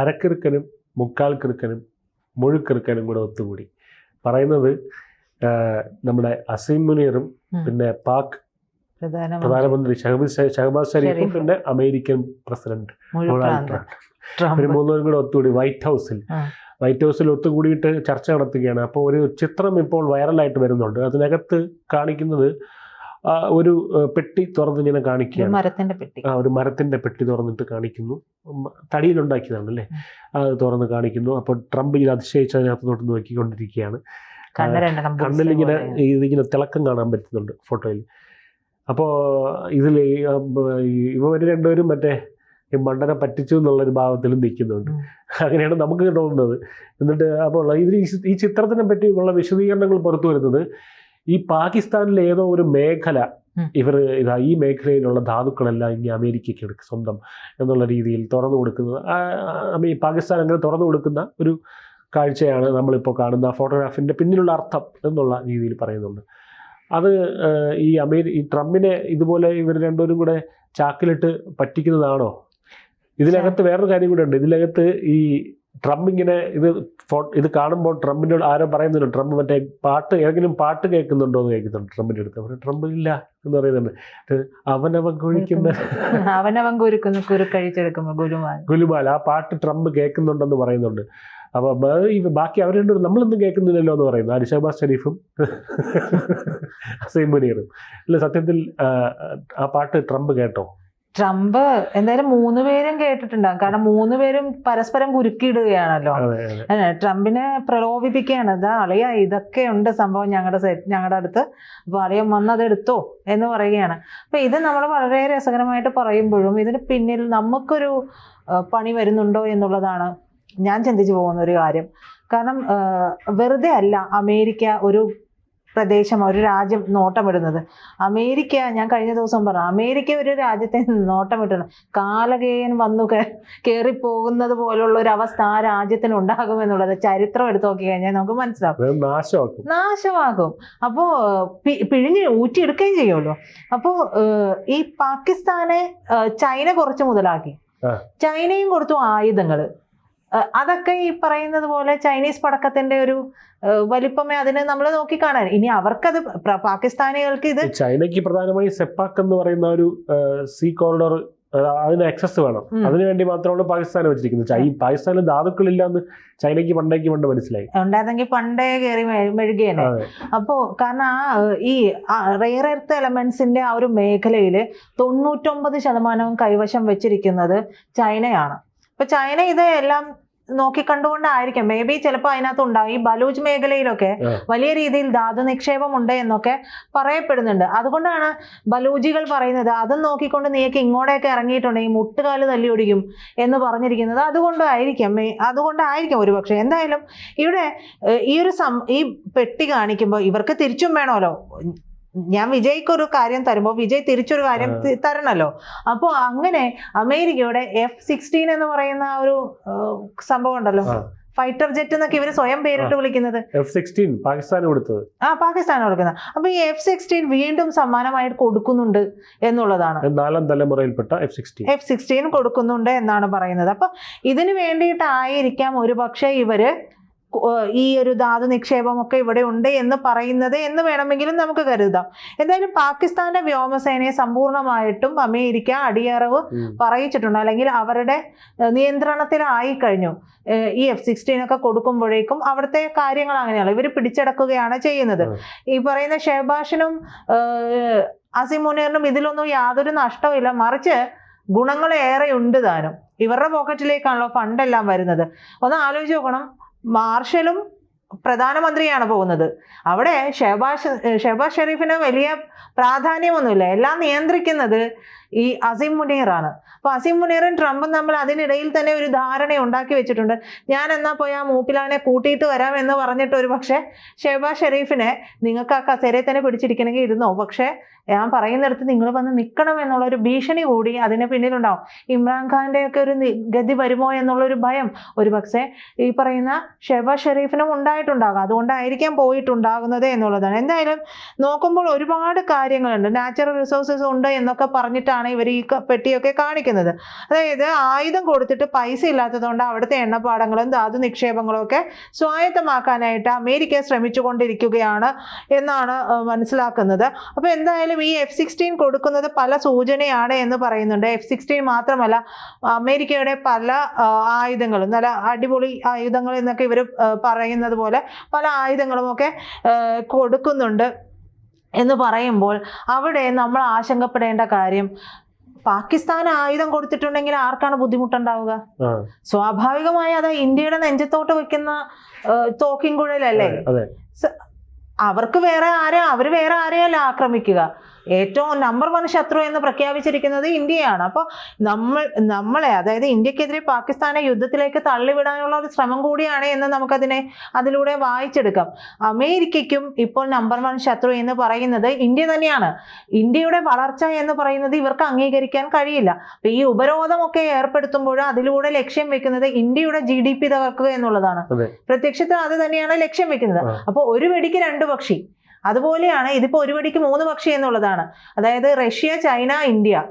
അരക്കിറുക്കനും മുക്കാൽ കിറുക്കനും മുഴുക്കിറുക്കനും കൂടെ ഒത്തുകൂടി. പറയുന്നത് നമ്മുടെ അസീം മുനീറും പിന്നെ പാക് പ്രധാനമന്ത്രി. ഷഹബാസ് ഷരീഫും. പിന്നെ അമേരിക്കൻ പ്രസിഡന്റ് ഡൊണാൾഡ് ട്രംപ്. ഇവർ മൂന്നുപേരും കൂടെ ഒത്തുകൂടി വൈറ്റ് ഹൗസിൽ. വൈറ്റ് ഹൗസിൽ ഒത്തുകൂടിയിട്ട് ചർച്ച നടത്തുകയാണ്. അപ്പോൾ ഒരു ചിത്രം ഇപ്പോൾ വൈറലായിട്ട് വരുന്നുണ്ട്. അതിനകത്ത് കാണിക്കുന്നത് ഒരു പെട്ടി തുറന്ന് ഇങ്ങനെ ഒരു കാണിക്കുകയാണ് മരത്തിന്റെ പെട്ടി. ആ ഒരു മരത്തിന്റെ പെട്ടി തുറന്നിട്ട് കാണിക്കുന്നു. തടിയിലുണ്ടാക്കിയതാണ് അല്ലേ അത് തുറന്ന് കാണിക്കുന്നു. അപ്പോൾ ട്രംപ് ഇങ്ങനെ അതിശയിച്ച് അതിനകത്ത് തൊട്ട് നോക്കിക്കൊണ്ടിരിക്കുകയാണ് കണ്ണിലിങ്ങനെ. ഇതിങ്ങനെ തിളക്കം കാണാൻ പറ്റുന്നുണ്ട് ഫോട്ടോയിൽ. അപ്പോൾ ഇതിൽ ഇവർ രണ്ടുപേരും മറ്റേ ഈ മണ്ടനെ പറ്റിച്ചു എന്നുള്ളൊരു ഭാവത്തിലും നിൽക്കുന്നുണ്ട്. അങ്ങനെയാണ് നമുക്ക് തോന്നുന്നത്. എന്നിട്ട് അപ്പോൾ ഈ- ഈ ചിത്രത്തിനെ പറ്റിയുള്ള വിശദീകരണങ്ങൾ പുറത്തു വരുന്നത് ഈ പാകിസ്ഥാനിലെ ഏതോ ഒരു മേഖല ഇവർ ഇതാ ഈ മേഖലയിലുള്ള ധാതുക്കളെല്ലാം ഇനി അമേരിക്കയ്ക്ക് എടുക്കും സ്വന്തം എന്നുള്ള രീതിയിൽ തുറന്നു കൊടുക്കുന്നത്. പാകിസ്ഥാൻ അങ്ങനെ തുറന്നു കൊടുക്കുന്ന ഒരു കാഴ്ചയാണ് നമ്മളിപ്പോൾ കാണുന്ന ഫോട്ടോഗ്രാഫിന്റെ പിന്നിലുള്ള അർത്ഥം എന്നുള്ള രീതിയിൽ പറയുന്നുണ്ട്. അത് ഈ അമേരി ഈ ട്രംപിനെ ഇതുപോലെ ഇവർ രണ്ടുപേരും കൂടെ ചാക്കിലിട്ട് പറ്റിക്കുന്നതാണോ? ഇതിനകത്ത് വേറൊരു കാര്യം കൂടെ ഉണ്ട്. ഇതിനകത്ത് ഈ ട്രംപ് ഇങ്ങനെ ഇത് ഇത് കാണുമ്പോൾ ട്രംപിനോട് ആരോ പറയുന്നുണ്ട് ട്രംപ് മറ്റേ പാട്ട് ഏതെങ്കിലും പാട്ട് കേൾക്കുന്നുണ്ടോ എന്ന് കേൾക്കുന്നുണ്ട് ട്രംപിന്റെ അടുത്ത്. അവർ ട്രംപ് ഇല്ല എന്ന് പറയുന്നുണ്ട്. അവനവൻ കുഴിക്കുന്ന അവനവൻ കുരുക്കുന്ന കുരുക്കഴിച്ചെടുക്കുമ്പോ ഗുലുമാൽ ഗുലുമാൽ ആ പാട്ട് ട്രംപ് കേൾക്കുന്നുണ്ടെന്ന് പറയുന്നുണ്ട്. അപ്പൊ ഈ ബാക്കി അവർ രണ്ടും നമ്മളൊന്നും കേൾക്കുന്നില്ലല്ലോ എന്ന് പറയുന്നു. ആ ഷഹബാസ് ഷരീഫും അസൈം മുനീറും. അല്ല സത്യത്തിൽ ആ പാട്ട് ട്രംപ് കേട്ടോ? ട്രംപ് എന്തായാലും മൂന്ന് പേരും കേട്ടിട്ടുണ്ടാകും കാരണം മൂന്ന് പേരും പരസ്പരം കുരുക്കിയിടുകയാണല്ലോ. ട്രംപിനെ പ്രലോഭിപ്പിക്കുകയാണ്. ഇതാ അളിയ ഇതൊക്കെ ഉണ്ട് സംഭവം ഞങ്ങളുടെ സെറ്റ് ഞങ്ങളുടെ അടുത്ത്. അപ്പോൾ അളിയൻ വന്നതെടുത്തോ എന്ന് പറയുകയാണ്. അപ്പോൾ ഇത് നമ്മൾ വളരെ രസകരമായിട്ട് പറയുമ്പോഴും ഇതിന് പിന്നിൽ നമുക്കൊരു പണി വരുന്നുണ്ടോ എന്നുള്ളതാണ് ഞാൻ ചിന്തിച്ചു പോകുന്ന ഒരു കാര്യം. കാരണം വെറുതെ അല്ല അമേരിക്ക ഒരു പ്രദേശം ഒരു രാജ്യം നോട്ടമിടുന്നത്. അമേരിക്ക ഞാൻ കഴിഞ്ഞ ദിവസം പറഞ്ഞു അമേരിക്ക ഒരു രാജ്യത്തെ നോട്ടമിട്ടണം കാലകേയൻ വന്നു കയറിപ്പോകുന്നത് പോലുള്ള ഒരു അവസ്ഥ ആ രാജ്യത്തിന് ഉണ്ടാകുമെന്നുള്ളത് ചരിത്രം എടുത്തു നോക്കി കഴിഞ്ഞാൽ നമുക്ക് മനസ്സിലാവും. നാശമാക്കും. നാശമാകും. അപ്പോൾ പിഴിഞ്ഞ് ഊറ്റിയെടുക്കുകയും ചെയ്യുമല്ലോ. അപ്പോൾ ഈ പാകിസ്ഥാനെ ചൈന കുറച്ച് മുതലാക്കി. ചൈനയും കൊടുത്തു ആയുധങ്ങൾ അതൊക്കെ ഈ പറയുന്നത് പോലെ ചൈനീസ് പടക്കത്തിന്റെ ഒരു വലിപ്പമേ അതിനെ നമ്മൾ നോക്കി കാണാൻ. ഇനി അവർക്കത് പാകിസ്ഥാനികൾക്ക് ഇത് ചൈനയ്ക്ക് പ്രധാനമായും സെപ്പാക്ക് എന്ന് പറയുന്ന ഒരു സീ കോറിഡോർ അതിന് ആക്സസ് വേണം. അതിനുവേണ്ടി മാത്രമാണ് പാകിസ്ഥാനെ വെച്ചിരിക്കുന്നത്. പാകിസ്ഥാനിൽ ധാതുക്കളില്ല എന്ന് ചൈനയ്ക്ക് പണ്ടേക്ക് പണ്ട് മനസ്സിലായി. ഉണ്ടായിരുന്നെങ്കിൽ പണ്ടേ കയറി മെഴുകിയാണ് അപ്പോ കാരണം ആ ഈ റെയർ എർത്ത് എലമെന്റ്സിന്റെ ആ ഒരു മേഖലയിൽ തൊണ്ണൂറ്റൊമ്പത് ശതമാനവും കൈവശം വെച്ചിരിക്കുന്നത് ചൈനയാണ്. അപ്പൊ ചൈന ഇത് എല്ലാം നോക്കിക്കണ്ടുകൊണ്ടായിരിക്കും. മേ ബി ചിലപ്പോ അതിനകത്ത് ഉണ്ടാവും. ഈ ബലൂജ് മേഖലയിലൊക്കെ വലിയ രീതിയിൽ ധാതു നിക്ഷേപം ഉണ്ട് എന്നൊക്കെ പറയപ്പെടുന്നുണ്ട്. അതുകൊണ്ടാണ് ബലൂജികൾ പറയുന്നത് അതും നോക്കിക്കൊണ്ട് നീയൊക്കെ ഇങ്ങോട്ടേക്ക് ഇറങ്ങിയിട്ടുണ്ടെങ്കിൽ മുട്ടുകാൽ തല്ലി ഒടിക്കും എന്ന് പറഞ്ഞിരിക്കുന്നത്. അതുകൊണ്ടായിരിക്കും. മേ- അതുകൊണ്ടായിരിക്കും ഒരുപക്ഷെ. എന്തായാലും ഇവിടെ ഈ ഒരു സം ഈ പെട്ടി കാണിക്കുമ്പോൾ ഇവർക്ക് തിരിച്ചും വേണമല്ലോ. ഞാൻ വിജയ്ക്ക് ഒരു കാര്യം തരുമ്പോൾ വിജയ് തിരിച്ചൊരു കാര്യം തരണല്ലോ. അപ്പോ അപ്പോൾ അങ്ങനെ അമേരിക്കയുടെ എഫ് സിക്സ്റ്റീൻ എന്ന് പറയുന്ന ഒരു സംഭവം ഉണ്ടല്ലോ. ഫൈറ്റർ ജെറ്റ് എന്നൊക്കെ ഇവർ സ്വയം പേരിട്ട് വിളിക്കുന്നത്. എഫ് സിക്സ്റ്റീൻ പാകിസ്ഥാൻ കൊടുത്തത്. ആ പാകിസ്ഥാൻ കൊടുക്കുന്നത് അപ്പൊ ഈ എഫ് സിക്സ്റ്റീൻ വീണ്ടും സമ്മാനമായിട്ട് കൊടുക്കുന്നുണ്ട് എന്നുള്ളതാണ്. നാലാം തലമുറയിൽപ്പെട്ട എഫ് സിക്സ്റ്റീൻ. എഫ് സിക്സ്റ്റീൻ കൊടുക്കുന്നുണ്ട് എന്നാണ് പറയുന്നത്. അപ്പൊ ഇതിനു വേണ്ടിയിട്ടായിരിക്കാം ഒരു പക്ഷേ ഇവർ ഈ ഒരു ധാതു നിക്ഷേപമൊക്കെ ഇവിടെ ഉണ്ട് എന്ന് പറയുന്നത് എന്ന് വേണമെങ്കിലും നമുക്ക് കരുതാം. എന്തായാലും പാകിസ്ഥാന്റെ വ്യോമസേനയെ സമ്പൂർണമായിട്ടും അമേരിക്ക അടിയറവ് പറയിച്ചിട്ടുണ്ട്. അല്ലെങ്കിൽ അവരുടെ നിയന്ത്രണത്തിലായി കഴിഞ്ഞു. ഈ എഫ് സിക്സ്റ്റീൻ ഒക്കെ കൊടുക്കുമ്പോഴേക്കും അവിടുത്തെ കാര്യങ്ങൾ അങ്ങനെയാണ്. ഇവർ പിടിച്ചടക്കുകയാണ് ചെയ്യുന്നത്. ഈ പറയുന്ന ഷെഹബാഷിനും അസിമുനീറിനും ഇതിലൊന്നും യാതൊരു നഷ്ടവുമില്ല. മറിച്ച് ഗുണങ്ങൾ ഏറെ ഉണ്ട് താനും. ഇവരുടെ പോക്കറ്റിലേക്കാണല്ലോ ഫണ്ടെല്ലാം വരുന്നത്. ഒന്ന് ആലോചിച്ച് നോക്കണം. മാർഷലും പ്രധാനമന്ത്രിയാണ് പോകുന്നത്. അവിടെ ഷെഹബാസ് ഷെഹബാസ് ഷെരീഫിന് വലിയ പ്രാധാന്യമൊന്നുമില്ല. എല്ലാം നിയന്ത്രിക്കുന്നത് ഈ അസിം മുനീറാണ്. അപ്പോൾ അസിം മുനീറും ട്രംപും നമ്മൾ അതിനിടയിൽ തന്നെ ഒരു ധാരണ ഉണ്ടാക്കി വെച്ചിട്ടുണ്ട്. ഞാൻ എന്നാ പോയി ആ മൂപ്പിലാണെ കൂട്ടിയിട്ട് വരാം എന്ന് പറഞ്ഞിട്ട് ഒരു പക്ഷേ ഷെബാ ഷെരീഫിനെ നിങ്ങൾക്ക് ആ കസേരയെ തന്നെ പിടിച്ചിരിക്കണമെങ്കിൽ ഇരുന്നോ? പക്ഷേ ഞാൻ പറയുന്നിടത്ത് നിങ്ങൾ വന്ന് നിൽക്കണം എന്നുള്ള ഒരു ഭീഷണി കൂടി അതിന് പിന്നിലുണ്ടാവും. ഇമ്രാൻഖാന്റെ ഒക്കെ ഒരു ഗതി വരുമോ എന്നുള്ളൊരു ഭയം ഒരു പക്ഷേ ഈ പറയുന്ന ഷെബാ ഷെരീഫിനും ഉണ്ടായിട്ടുണ്ടാകും. അതുകൊണ്ടായിരിക്കാം പോയിട്ടുണ്ടാകുന്നത് എന്നുള്ളതാണ്. എന്തായാലും നോക്കുമ്പോൾ ഒരുപാട് കാര്യങ്ങളുണ്ട്. നാച്ചുറൽ റിസോഴ്സസ് ഉണ്ട് എന്നൊക്കെ പറഞ്ഞിട്ടാണ് രീതിയിലാണ് ഇവർ ഈ പെട്ടിയൊക്കെ കാണിക്കുന്നത്. അതായത് ആയുധം കൊടുത്തിട്ട് പൈസ ഇല്ലാത്തതുകൊണ്ട് അവിടുത്തെ എണ്ണപ്പാടങ്ങളും ധാതു നിക്ഷേപങ്ങളും ഒക്കെ സ്വായത്തമാക്കാനായിട്ട് അമേരിക്ക ശ്രമിച്ചുകൊണ്ടിരിക്കുകയാണ് എന്നാണ് മനസ്സിലാക്കുന്നത്. അപ്പോൾ എന്തായാലും ഈ എഫ് സിക്സ്റ്റീൻ കൊടുക്കുന്നത് പല സൂചനയാണ് എന്ന് പറയുന്നുണ്ട്. എഫ് സിക്സ്റ്റീൻ മാത്രമല്ല അമേരിക്കയുടെ പല ആയുധങ്ങളും നല്ല അടിപൊളി ആയുധങ്ങൾ എന്നൊക്കെ ഇവർ പറയുന്നത് പോലെ പല ആയുധങ്ങളും ഒക്കെ കൊടുക്കുന്നുണ്ട്. എന്ന് പറയുമ്പോൾ അവിടെ നമ്മൾ ആശങ്കപ്പെടേണ്ട കാര്യം പാകിസ്ഥാൻ ആയുധം കൊടുത്തിട്ടുണ്ടെങ്കിൽ ആർക്കാണ് ബുദ്ധിമുട്ടുണ്ടാവുക? സ്വാഭാവികമായി അത് ഇന്ത്യയുടെ നെഞ്ചത്തോട്ട് വെക്കുന്ന തോക്കിൻ കുഴലല്ലേ? അതെ അവർക്ക് വേറെ ആരെ അവർ വേറെ ആരെയല്ല ആക്രമിക്കുക. ഏറ്റവും നമ്പർ വൺ ശത്രു എന്ന് പ്രഖ്യാപിച്ചിരിക്കുന്നത് ഇന്ത്യയാണ്. അപ്പോൾ നമ്മൾ നമ്മളെ അതായത് ഇന്ത്യക്കെതിരെ പാകിസ്ഥാനെ യുദ്ധത്തിലേക്ക് തള്ളിവിടാനുള്ള ഒരു ശ്രമം കൂടിയാണ് എന്ന് നമുക്കതിനെ അതിലൂടെ വായിച്ചെടുക്കാം. അമേരിക്കയ്ക്കും ഇപ്പോൾ നമ്പർ വൺ ശത്രു എന്ന് പറയുന്നത് ഇന്ത്യ തന്നെയാണ്. ഇന്ത്യയുടെ വളർച്ച എന്ന് പറയുന്നത് ഇവർക്ക് അംഗീകരിക്കാൻ കഴിയില്ല. അപ്പൊ ഈ ഉപരോധമൊക്കെ ഏർപ്പെടുത്തുമ്പോൾ അതിലൂടെ ലക്ഷ്യം വെക്കുന്നത് ഇന്ത്യയുടെ ജി ഡി പി തകർക്കുക എന്നുള്ളതാണ്. പ്രത്യക്ഷത്തിൽ അത് തന്നെയാണ് ലക്ഷ്യം വെക്കുന്നത്. അപ്പോൾ ഒരു വെടിക്ക് രണ്ട് പക്ഷി. അതുപോലെയാണ് ഇതിപ്പോ ഒരു വടിക്ക് മൂന്ന് പക്ഷി എന്നുള്ളതാണ്. അതായത് റഷ്യ ചൈന ഇന്ത്യ.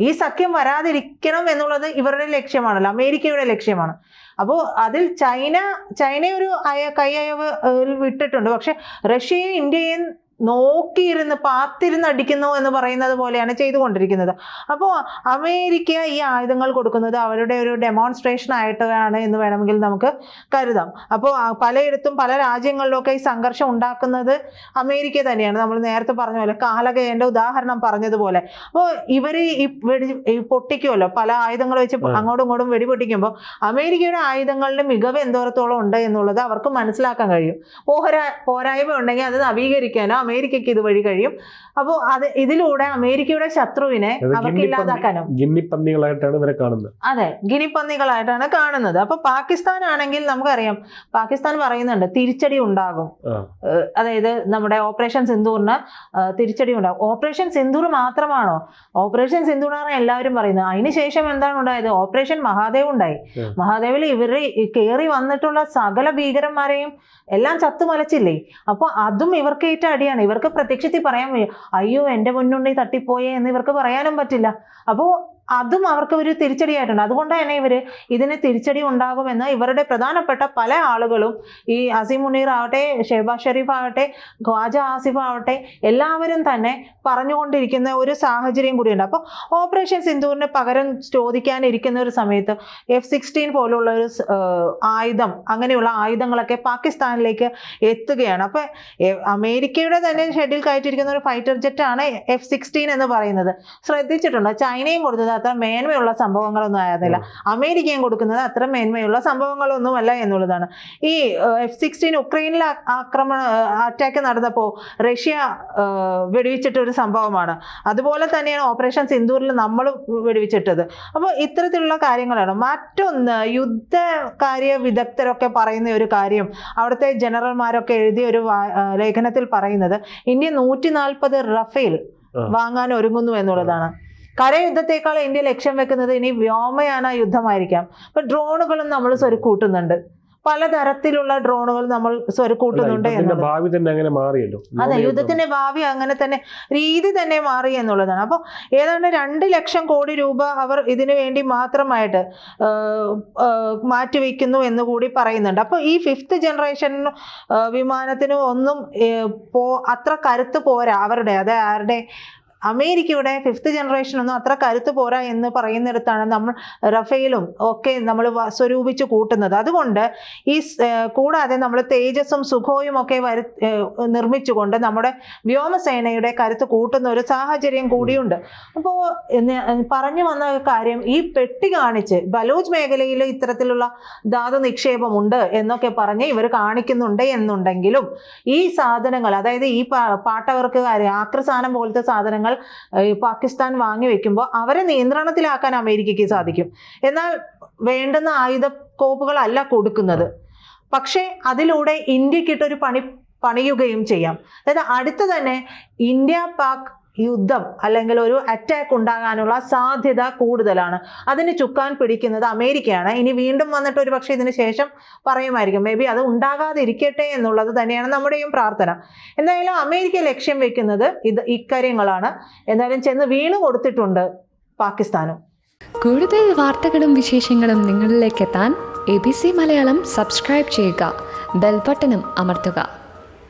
ഈ സഖ്യം വരാതിരിക്കണം എന്നുള്ളത് ഇവരുടെ ലക്ഷ്യമാണല്ലോ. അമേരിക്കയുടെ ലക്ഷ്യമാണ്. അപ്പോൾ അതിൽ ചൈന ചൈന ഒരു അയ കൈ അയവ് വിട്ടിട്ടുണ്ട്. പക്ഷെ റഷ്യയും ഇന്ത്യയും നോക്കിയിരുന്ന് പാത്തിരുന്ന് അടിക്കുന്നു എന്ന് പറയുന്നത് പോലെയാണ് ചെയ്തുകൊണ്ടിരിക്കുന്നത്. അപ്പോൾ അമേരിക്ക ഈ ആയുധങ്ങൾ കൊടുക്കുന്നത് അവരുടെ ഒരു ഡെമോൺസ്ട്രേഷൻ ആയിട്ടാണ് എന്ന് വേണമെങ്കിൽ നമുക്ക് കരുതാം. അപ്പോൾ പലയിടത്തും പല രാജ്യങ്ങളിലൊക്കെ ഈ സംഘർഷം ഉണ്ടാക്കുന്നത് അമേരിക്ക തന്നെയാണ്. നമ്മൾ നേരത്തെ പറഞ്ഞ പോലെ കാലകേന്റെ ഉദാഹരണം പറഞ്ഞതുപോലെ. അപ്പോൾ ഇവർ ഈ വെടി ഈ പൊട്ടിക്കുമല്ലോ പല ആയുധങ്ങൾ വെച്ച്. അങ്ങോട്ടും ഇങ്ങോട്ടും വെടി പൊട്ടിക്കുമ്പോൾ അമേരിക്കയുടെ ആയുധങ്ങളുടെ മികവ് എന്തോരത്തോളം ഉണ്ട് എന്നുള്ളത് അവർക്ക് മനസ്സിലാക്കാൻ കഴിയും. പോരാ പോരായ്മ ഉണ്ടെങ്കിൽ അത് നവീകരിക്കാനോ അമേരിക്കയ്ക്ക് ഇതുവഴി കഴിയും. അപ്പോൾ അത് ഇതിലൂടെ അമേരിക്കയുടെ ശത്രുവിനെ അവർക്ക് ഇല്ലാതാക്കാനും. ഗിന്നിപ്പന്നികളായിട്ടാണ് ഇവരെ കാണുന്നത്. അതെ ഗിനിപ്പന്നികളായിട്ടാണ് കാണുന്നത്. അപ്പൊ പാകിസ്ഥാൻ ആണെങ്കിൽ നമുക്കറിയാം പാകിസ്ഥാൻ പറയുന്നുണ്ട് തിരിച്ചടി ഉണ്ടാകും. അതായത് നമ്മുടെ ഓപ്പറേഷൻ സിന്ദൂറിന് തിരിച്ചടി ഉണ്ടാകും. ഓപ്പറേഷൻ സിന്ദൂർ മാത്രമാണോ? ഓപ്പറേഷൻ സിന്ദൂറാണ് എല്ലാവരും പറയുന്നത്. അതിനുശേഷം എന്താണ് ഉണ്ടായത്? ഓപ്പറേഷൻ മഹാദേവ് ഉണ്ടായി. മഹാദേവിൽ ഇവർ കയറി വന്നിട്ടുള്ള സകല ഭീകരന്മാരെയും എല്ലാം ചത്തുമലച്ചില്ലേ? അപ്പൊ അതും ഇവർക്ക് ഏറ്റ അടിയാണ്. ഇവർക്ക് പ്രത്യക്ഷത്തിൽ പറയാൻ അയ്യോ എന്റെ മുന്നുണ്ടി തട്ടിപ്പോയേ എന്ന് ഇവർക്ക് പറയാനും പറ്റില്ല. അപ്പോൾ അതും അവർക്ക് ഒരു തിരിച്ചടിയായിട്ടുണ്ട്. അതുകൊണ്ട് തന്നെ ഇവർ ഇതിന് തിരിച്ചടി ഉണ്ടാകുമെന്ന് ഇവരുടെ പ്രധാനപ്പെട്ട പല ആളുകളും ഈ അസീം മുനീർ ആവട്ടെ ഷെഹബാസ് ഷെരീഫ് ആവട്ടെ ഖ്വാജ ആസിഫ് ആവട്ടെ എല്ലാവരും തന്നെ പറഞ്ഞുകൊണ്ടിരിക്കുന്ന ഒരു സാഹചര്യം കൂടിയുണ്ട്. അപ്പോൾ ഓപ്പറേഷൻ സിന്ധൂറിന് പകരം ചോദിക്കാനിരിക്കുന്ന ഒരു സമയത്ത് എഫ് സിക്സ്റ്റീൻ പോലുള്ള ഒരു ആയുധം അങ്ങനെയുള്ള ആയുധങ്ങളൊക്കെ പാകിസ്ഥാനിലേക്ക് എത്തുകയാണ്. അപ്പോൾ അമേരിക്കയുടെ തന്നെ ഷെഡ്യൂൾ കയറ്റിയിരിക്കുന്ന ഒരു ഫൈറ്റർ ജെറ്റാണ് എഫ് സിക്സ്റ്റീൻ എന്ന് പറയുന്നത്. ശ്രദ്ധിച്ചിട്ടുണ്ട്? ചൈനയും കൊടുത്തത് അത്ര മേന്മയുള്ള സംഭവങ്ങളൊന്നും ആയിരുന്നില്ല. അമേരിക്കയും കൊടുക്കുന്നത് അത്ര മേന്മയുള്ള സംഭവങ്ങളൊന്നുമല്ല എന്നുള്ളതാണ്. ഈ എഫ് സിക്സ്റ്റീൻ ഉക്രൈനിൽ ആക്രമണ അറ്റാക്ക് നടന്നപ്പോൾ റഷ്യ വെടിവെച്ചിട്ടൊരു ഒരു സംഭവമാണ്. അതുപോലെ തന്നെയാണ് ഓപ്പറേഷൻ സിന്ദൂറിൽ നമ്മൾ വെടിവെച്ചിട്ടത്. അപ്പോൾ ഇത്തരത്തിലുള്ള കാര്യങ്ങളാണ്. മറ്റൊന്ന് യുദ്ധകാര്യ വിദഗ്ധരൊക്കെ പറയുന്ന ഒരു കാര്യം അവിടുത്തെ ജനറൽമാരൊക്കെ എഴുതിയ ഒരു ലേഖനത്തിൽ പറയുന്നത് ഇന്ത്യ നൂറ്റി നാൽപ്പത് റഫേൽ വാങ്ങാൻ ഒരുങ്ങുന്നു എന്നുള്ളതാണ്. കരയുദ്ധത്തെക്കാൾ ഇന്ത്യ ലക്ഷ്യം വെക്കുന്നത് ഇനി വ്യോമയാന യുദ്ധമായിരിക്കാം. അപ്പൊ ഡ്രോണുകളും നമ്മൾ സ്വരുക്കൂട്ടുന്നുണ്ട്. പലതരത്തിലുള്ള ഡ്രോണുകൾ നമ്മൾ സ്വരുക്കൂട്ടുന്നുണ്ട് ഭാവി തന്നെ അങ്ങനെ മാറിയല്ലോ. അതെ യുദ്ധം- യുദ്ധത്തിന്റെ ഭാവി അങ്ങനെ തന്നെ രീതി തന്നെ മാറി എന്നുള്ളതാണ്. അപ്പോൾ ഏതാണ്ട് രണ്ട് ലക്ഷം കോടി രൂപ അവർ ഇതിനു വേണ്ടി മാത്രമായിട്ട് മാറ്റിവെക്കുന്നു എന്ന് കൂടി പറയുന്നുണ്ട്. അപ്പോൾ ഈ ഫിഫ്ത്ത് ജനറേഷൻ വിമാനത്തിനും ഒന്നും പോ അത്ര കരുത്ത് പോരാ അവരുടെ അത് ആരുടെ അമേരിക്കയുടെ ഫിഫ്ത്ത് ജനറേഷൻ ഒന്നും അത്ര കരുത്ത് പോരാ എന്ന് പറയുന്നിടത്താണ് നമ്മൾ റഫേലും ഒക്കെ നമ്മൾ സ്വരൂപിച്ച് കൂട്ടുന്നത്. അതുകൊണ്ട് ഈ കൂടാതെ നമ്മൾ തേജസ്സും സുഖോയും ഒക്കെ വരു നിർമ്മിച്ചുകൊണ്ട് നമ്മുടെ വ്യോമസേനയുടെ കരുത്ത് കൂട്ടുന്ന ഒരു സാഹചര്യം കൂടിയുണ്ട്. അപ്പോൾ പറഞ്ഞു വന്ന കാര്യം ഈ പെട്ടി കാണിച്ച് ബലോജ് മേഖലയിൽ ഇത്തരത്തിലുള്ള ധാതു നിക്ഷേപമുണ്ട് എന്നൊക്കെ പറഞ്ഞ് ഇവർ കാണിക്കുന്നുണ്ട് എന്നുണ്ടെങ്കിലും ഈ സാധനങ്ങൾ അതായത് ഈ പാട്ടവർക്ക് ആക്രസാനം പോലത്തെ സാധനങ്ങൾ പാകിസ്ഥാൻ വാങ്ങി വെക്കുമ്പോൾ അവരെ നിയന്ത്രണത്തിലാക്കാൻ അമേരിക്കയ്ക്ക് സാധിക്കും. എന്നാൽ വേണ്ടുന്ന ആയുധ കോപ്പുകളല്ല കൊടുക്കുന്നത്. പക്ഷേ അതിലൂടെ ഇന്ത്യക്കിട്ടൊരു പണി പണിയുകയും ചെയ്യാം. അതായത് അടുത്ത് തന്നെ ഇന്ത്യ പാക് യുദ്ധം അല്ലെങ്കിൽ ഒരു അറ്റാക്ക് ഉണ്ടാകാനുള്ള സാധ്യത കൂടുതലാണ്. അതിന് ചുക്കാൻ പിടിക്കുന്നത് അമേരിക്കയാണ്. ഇനി വീണ്ടും വന്നിട്ട് ഒരു പക്ഷേ ഇതിന് ശേഷം പറയുമായിരിക്കും മേ ബി അത് ഉണ്ടാകാതിരിക്കട്ടെ എന്നുള്ളത് തന്നെയാണ് നമ്മുടെയും പ്രാർത്ഥന. എന്തായാലും അമേരിക്ക ലക്ഷ്യം വെക്കുന്നത് ഇത് ഇക്കാര്യങ്ങളാണ്. എന്തായാലും ചെന്ന് വീണു കൊടുത്തിട്ടുണ്ട് പാകിസ്ഥാനും. കൂടുതൽ വാർത്തകളും വിശേഷങ്ങളും നിങ്ങളിലേക്ക് എത്താൻ A B C Malayalam subscribe ചെയ്യുക. ബെൽബട്ടനും അമർത്തുക.